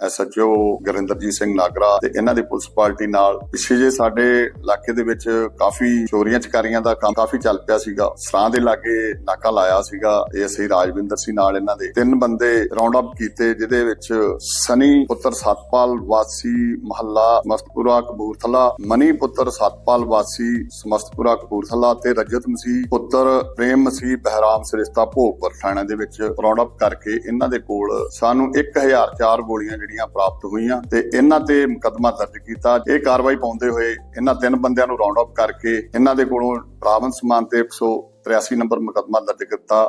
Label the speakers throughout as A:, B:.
A: SHO Gurinderjit Singh Nagra ਤੇ ਇਹਨਾਂ ਦੀ police party ਨਾਲ ਪਿੱਛੇ ਜੇ ਸਾਡੇ ਇਲਾਕੇ ਦੇ ਵਿੱਚ ਕਾਫੀ ਚੋਰੀਆਂ ਚਕਾਰੀਆਂ ਦਾ ਕੰਮ ਕਾਫੀ ਚੱਲ ਪਿਆ ਸੀਗਾ। ਸਰਾਂ ਦੇ ਲਾਗੇ ਨਾਕਾ ਲਾਇਆ ਸੀਗਾ ਇਹ ਰਾਜਵਿੰਦਰ ਸੀ ਨਾਲ ਇਹਨਾਂ ਦੇ। ਤਿੰਨ ਬੰਦੇ ਰਾਉਂਡ ਅਪ ਕੀਤੇ ਜਿਹਦੇ ਵਿੱਚ ਸਨੀ ਪੁੱਤਰ ਸਤਪਾਲ ਵਾਸੀ ਮਹੱਲਾ ਮਸਤਪੁਰਾ ਕਪੂਰਥਲਾ, ਮਨੀ ਪੁੱਤਰ ਸਤਪਾਲ ਵਾਸੀ ਸਮਸਤਪੁਰਾ ਕਪੂਰਥਲਾ ਤੇ ਰਜਤ ਮਸੀਹ ਪੁੱਤਰ ਪ੍ਰੇਮ ਮਸੀਹ ਬਹਿਰਾਮ ਸਰਿਸ਼ਤਾ ਭੋਗਪੁਰ ਥਾਣੇ ਦੇ ਵਿੱਚ ਰਾਉਂਡ ਅਪ ਕਰਕੇ ਇਹਨਾਂ ਦੇ ਕੋਲ ਸਾਨੂੰ 1004 ਗੋਲੀਆਂ ਜਿਹੜੀਆਂ ਪ੍ਰਾਪਤ ਹੋਈਆਂ ਤੇ ਇਹਨਾਂ ਤੇ ਮੁਕੱਦਮਾ ਦਰਜ ਕੀਤਾ। ਇਹ ਕਾਰਵਾਈ ਪਾਉਂਦੇ ਹੋਏ ਇਹਨਾਂ ਤਿੰਨ ਬੰਦਿਆਂ ਨੂੰ ਰਾਉਂਡ ਅਪ ਕਰਕੇ ਇਹਨਾਂ ਦੇ ਕੋਲੋਂ ਬਰਾਮਦ ਸਮਾਨ ਤੇ 183 ਨੰਬਰ ਮੁਕੱਦਮਾ ਦਰਜ ਕੀਤਾ।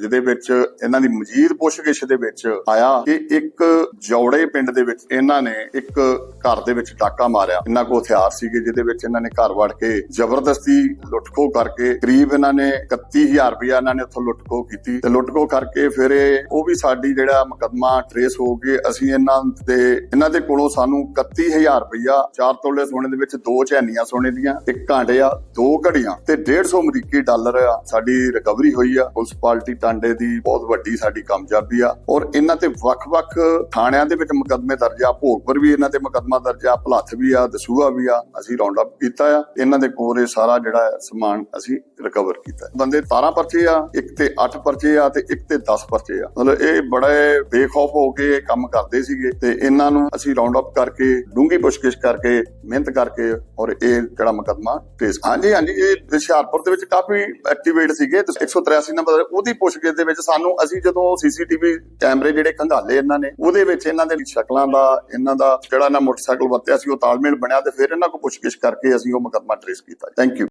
A: ਜਿਹਦੇ ਵਿੱਚ ਇਹਨਾਂ ਦੀ ਮਜੀਦ ਪੁੱਛਗਿੱਛ ਦੇ ਵਿੱਚ ਆਇਆ ਕਿ ਇੱਕ ਜੌੜੇ ਪਿੰਡ ਦੇ ਵਿੱਚ ਇਹਨਾਂ ਨੇ ਇੱਕ ਘਰ ਦੇ ਵਿੱਚ ਡਾਕਾ ਮਾਰਿਆ। ਇਹਨਾਂ ਕੋਲ ਹਥਿਆਰ ਸੀਗੇ, ਜਿਹਦੇ ਵਿੱਚ ਇਹਨਾਂ ਨੇ ਘਰ ਵੜ ਕੇ ਜ਼ਬਰਦਸਤੀ ਲੁੱਟਖੋ ਕਰਕੇ ਕਰੀਬ ਇਹਨਾਂ ਨੇ 31000 ਰੁਪਇਆ ਇਹਨਾਂ ਨੇ ਉੱਥੋਂ ਲੁੱਟਖੋ ਕੀਤੀ ਤੇ ਲੁੱਟਖੋ ਕਰਕੇ ਫਿਰ ਇਹ, ਉਹ ਵੀ ਸਾਡੀ ਜਿਹੜਾ ਮੁਕੱਦਮਾ ਟਰੇਸ ਹੋ ਕੇ ਅਸੀਂ ਇਹਨਾਂ ਦੇ ਇਹਨਾਂ ਦੇ ਕੋਲੋਂ ਸਾਨੂੰ 31000 ਰੁਪਇਆ ਚਾਰ ਤੋਲੇ ਸੋਨੇ ਦੇ ਵਿੱਚ, ਦੋ ਚੈਨੀਆਂ ਸੋਨੇ ਦੀਆਂ, ਇੱਕ ਕਾਂਡੇ ਆ, ਦੋ ਘੜੀਆਂ ਤੇ 150 ਅਮਰੀਕੀ ਡਾਲਰ ਆ ਸਾਡੀ ਰਿਕਵਰੀ ਹੋਈ ਆ। ਪੁਲਿਸ ਪਾਰਟੀ ਟਾਂਡੇ ਦੀ ਬਹੁਤ ਵੱਡੀ ਸਾਡੀ ਕਾਮਯਾਬੀ ਆ ਔਰ ਇਹਨਾਂ ਤੇ ਵੱਖ-ਵੱਖ ਥਾਣਿਆਂ ਦੇ ਵਿੱਚ ਮੁਕੱਦਮੇ ਦਰਜ ਆ ਭੋਗਪੁਰ ਵੀ ਇਹਨਾਂ ਤੇ ਮੁਕੱਦਮਾ ਦਰਜ ਆ, ਭਲੱਥ ਵੀ ਆ, ਦਸੂਹਾ ਵੀ ਆ, ਅਸੀਂ ਰਾਉਂਡ ਅਪ ਕੀਤਾ ਆ। ਇਹਨਾਂ ਦੇ ਕੋਲ ਇਹ ਸਾਰਾ ਜਿਹੜਾ ਸਮਾਨ ਅਸੀਂ ਰਿਕਵਰ ਕੀਤਾ ਬੰਦੇ 17 ਪਰਚੇ ਆ, ਇੱਕ ਤੇ 8 ਪਰਚੇ ਆ ਤੇ ਇੱਕ ਤੇ 10 ਪਰਚੇ ਆ। ਮਤਲਬ ਇਹ ਬੜੇ ਬੇਖੌਫ ਹੋ ਕੇ ਕੰਮ ਕਰਦੇ ਸੀਗੇ ਤੇ ਇਹਨਾਂ ਨੂੰ ਅਸੀਂ ਰਾਉਂਡ ਅਪ ਕਰਕੇ ਡੂੰਗੀ ਪੁੱਛਗਿੱਛ ਕਰਕੇ, ਮਿਹਨਤ ਕਰਕੇ ਔਰ ਇਹ ਜਿਹੜਾ ਮੁਕੱਦਮਾ ਟ੍ਰੇਸ ਹਾਂਜੀ ਹਾਂਜੀ, ਇਹ ਹੁਸ਼ਿਆਰਪੁਰ ਦੇ ਵਿੱਚ ਕਾਫੀ ਐਕਟੀਵੇਟ ਸੀਗੇ। ਤੇ 183 ਨੰਬਰ ਉਹਦੀ ਪੁੱਛਗਿੱਛ ਦੇ ਵਿੱਚ ਸਾਨੂੰ ਅਸੀਂ ਜਦੋਂ ਸੀਸੀਟੀਵੀ ਕੈਮਰੇ ਜਿਹੜੇ ਖੰਗਾਲੇ ਇਹਨਾਂ ਨੇ, ਉਹਦੇ ਵਿੱਚ ਇਹਨਾਂ ਦੇ ਸ਼ਕਲਾਂ ਦਾ, ਇਹਨਾਂ ਦਾ ਜਿਹੜਾ ਨਾ ਮੋਟਰਸਾਈਕਲ ਵਰਤਿਆ ਸੀ, ਉਹ ਤਾਲਮੇਲ ਬਣਿਆ ਤੇ ਫਿਰ ਇਹਨਾਂ ਕੋਲ ਪੁੱਛਗਿੱਛ ਕਰਕੇ ਅਸੀਂ ਉਹ ਮੁਕੱਦਮਾ ਟ੍ਰੇਸ ਕੀਤਾ। Thank you